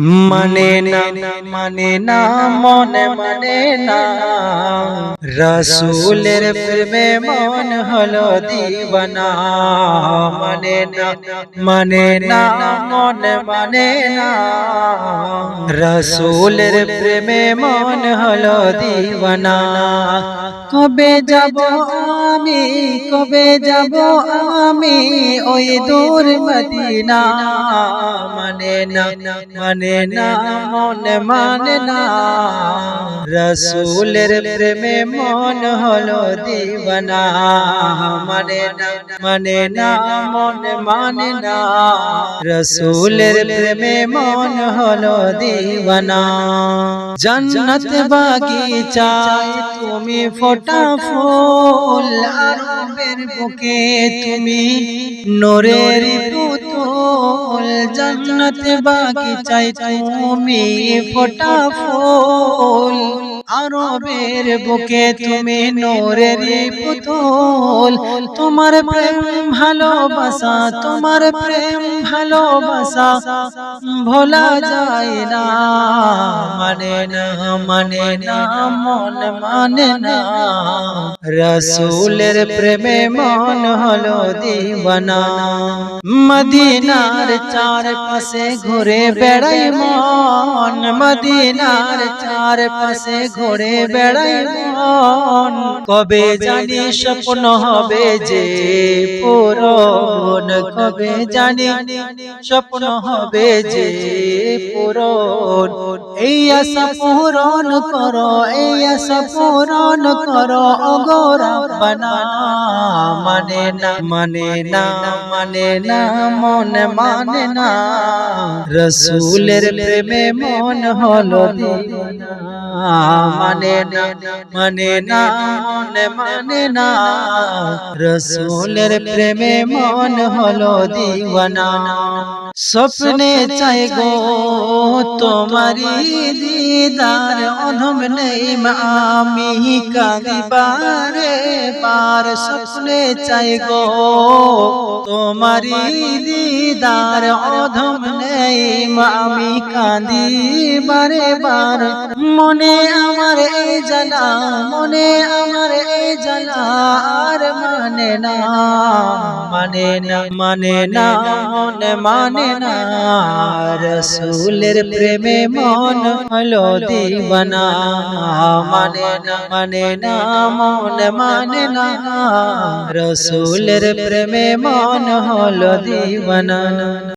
মানে না মানে না, মনে মানে না। রসুলের প্রেমে মন হলো দিবানা। মানে না মানে না, মনে মানে না। রসুলের প্রেমে মন হলো দিবানা। কবে যাব আমি, কবে যাব আমি ওই দূর মদিনা। মানে না মানে না মনে মানে না রসুলের প্রেমে মন হলো দিবানা মানে না মানে না মনে মানে না রসুলের প্রেমে মন হলো দিবানা জন্নত বাগিচায় তুমি ফোটা ফুল আরবের বুকে তুমি নোরের পুতুল জন্নত চাই তুমি, ফোটা ফুল। আরবের বুকে তুমি নোরের পুতুল। তোমার প্রেম ভালোবাসা, তোমার প্রেম ভালোবাসা। ভোলা যায় না মানে না মানে না মন মানে না রসুলের প্রেমে মন হলো দিবানা মদিনার চার পাশে ঘুরে বেড়াই মন মদিনার চার পাশে ঘুরে বেড়াই মন কবে জানি স্বপ্ন হবে যে পুরন কবে জানি স্বপ্ন হবে যে পুরন এই আশা পূরণ করো, এই আশা পূরণ করো। অগোরা বানা মানে না মানে না মানে না, মন মানে না। রসুলের প্রেমে মন হলো দিবানা মানে না মানে না মন মানে না রসুলের প্রেমে মন হলো দিবানা স্বপ্নে চাই গো তোমারি দিদার অধম নেই আমি কাঁদিবারে পার স্বপ্নে চাই গো তোমারি দিদার অধম নেই আমি কাঁদি বারে বার মনে আমার এই জানা, মনে আমার এই জানা, আর মানে না মানে না মানে না, মনে মানে না। রসুলের প্রেমে মন হলো দিবানা মানে না মানে না, মন মানে না। রসুলের প্রেমে মন হলো দিবানা